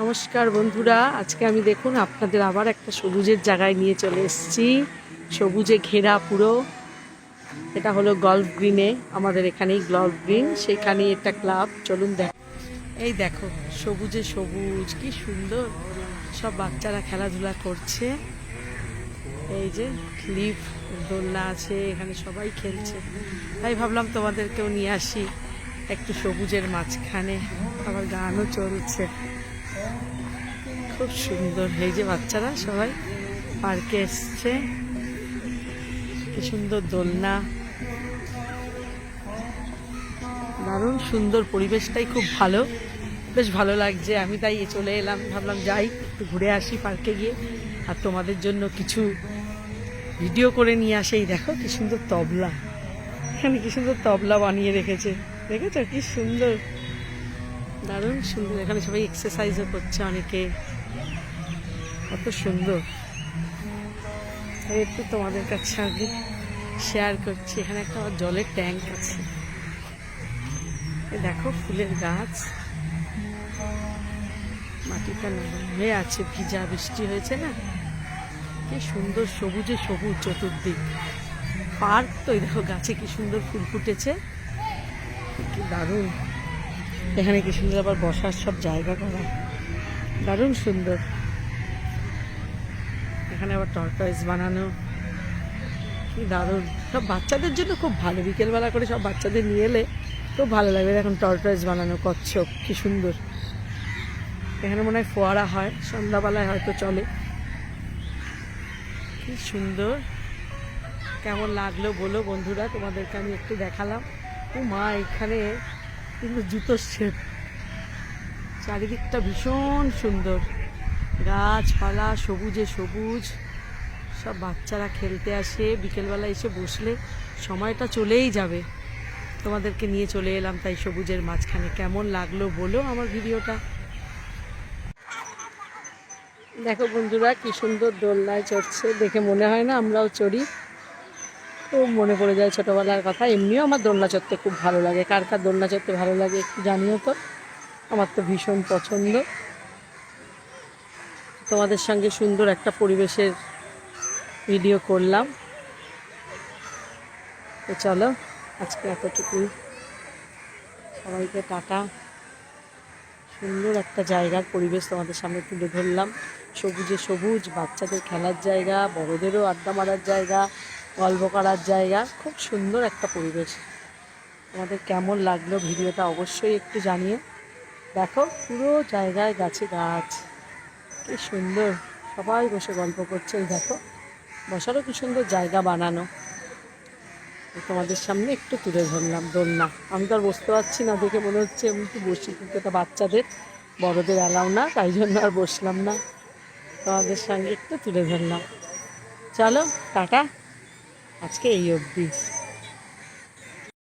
নমস্কার বন্ধুরা, আজকে আমি দেখুন আপনাদের আবার একটা সবুজের জায়গায় নিয়ে চলে এসেছি। সবুজে ঘেরা পুরো। এটা হলো গল্ফ গ্রিনে আমাদের এখানেই গল্ফ গ্রিন সেখানেই একটা ক্লাব চলুন দেখ এই দেখো, সবুজে সবুজ, কি সুন্দর। সব বাচ্চারা খেলাধুলা করছে। এই যে ক্লিপ দোলনা আছে, এখানে সবাই খেলছে। তাই ভাবলাম তোমাদেরকেও নিয়ে আসি একটু সবুজের মাঝখানে। আবার গানও চলছে। খুব সুন্দর। এই যে বাচ্চারা সবাই পার্কে এসছে। কি সুন্দর দোলনা। দারুণ সুন্দর পরিবেশটাই খুব ভালো। বেশ ভালো লাগছে। আমি তাই চলে এলাম। ভাবলাম যাই, একটু ঘুরে আসি পার্কে গিয়ে। আর তোমাদের জন্য কিছু ভিডিও করে নিয়ে আসেই দেখো কি সুন্দর তবলা। এখানে কি সুন্দর তবলা বানিয়ে রেখেছে। দেখেছ? কি সুন্দর। দারুণ সুন্দর। এখানে সবাই এক্সারসাইজও করছে অনেকে। কত সুন্দর। একটু তোমাদের কাছে আগে শেয়ার করছি। এখানে একটা জলের ট্যাঙ্ক আছে। দেখো ফুলের গাছ। মাটিটা নরম হয়ে আছে, ভিজা বৃষ্টি হয়েছে না? কি সুন্দর সবুজে সবুজ চতুর্দিক। পার্ক তো দেখো, গাছে কি সুন্দর ফুল ফুটেছে। কি দারুণ। এখানে কি সুন্দর আবার বসার সব জায়গা করা? দারুণ সুন্দর। এখানে আবার টর্টয়েস বানানো। কি দারুণ। সব বাচ্চাদের জন্য খুব ভালো। বিকেলবেলা করে সব বাচ্চাদের নিয়ে এলে খুব ভালো লাগবে এখন টর্টয়েস বানানো, কচ্ছপ, কি সুন্দর। এখানে মনে হয় ফোয়ারা হয়, সন্ধ্যাবেলায় হয়তো চলে। কি সুন্দর। কেমন লাগল বলো বন্ধুরা, তোমাদেরকে আমি একটু দেখালাম। ও মা এখানে কিন্তু জুতোর শেপ চারিদিকটা ভীষণ সুন্দর। গাছপালা, সবুজে সবুজ। সব বাচ্চারা খেলতে আসে। বিকেলবেলা এসে বসলে সময়টা চলেই যাবে। তোমাদেরকে নিয়ে চলে এলাম তাই সবুজের মাঝখানে। কেমন লাগল বলো আমার ভিডিওটা। দেখো বন্ধুরা, কি সুন্দর দোলনায় চড়ছে। দেখে মনে হয় না আমরাও চড়ি। খুব মনে পড়ে যায় ছোটোবেলার কথা। এমনিও আমার দোলনা চড়তে খুব ভালো লাগে। কার কার দোলনা চড়তে ভালো লাগে একটু জানিও তো। আমার তো ভীষণ পছন্দ। তোমাদের সঙ্গে সুন্দর একটা পরিবেশের ভিডিও করলাম। তো চলো, আজকে এতটুকুই। সবাইকে টাটা। সুন্দর একটা জায়গার পরিবেশ তোমাদের সামনে তুলে ধরলাম। সবুজে সবুজ, বাচ্চাদের খেলার জায়গা, বড়দেরও আড্ডা মারার জায়গা গল্প করার জায়গা। খুব সুন্দর একটা পরিবেশ। তোমাদের কেমন লাগল ভিডিওটা অবশ্যই একটু জানিয়ে দেখো, পুরো জায়গায় গাছে গাছ। কি সুন্দর। সবাই বসে গল্প করছে, এই দেখো। বসারও কি সুন্দর জায়গা বানানো। তোমাদের সামনে একটু তুলে ধরলাম দোলনা। আমি তো আর বসতে পারছি না, দেখে মনে হচ্ছে আমি একটু বসি, কিন্তু এটা বাচ্চাদের, বড়দের অ্যালাউ না, তাই জন্য আর বসলাম না। তোমাদের সঙ্গে একটু তুলে ধরলাম। চলো, টাটা। আজকে এই অবধি।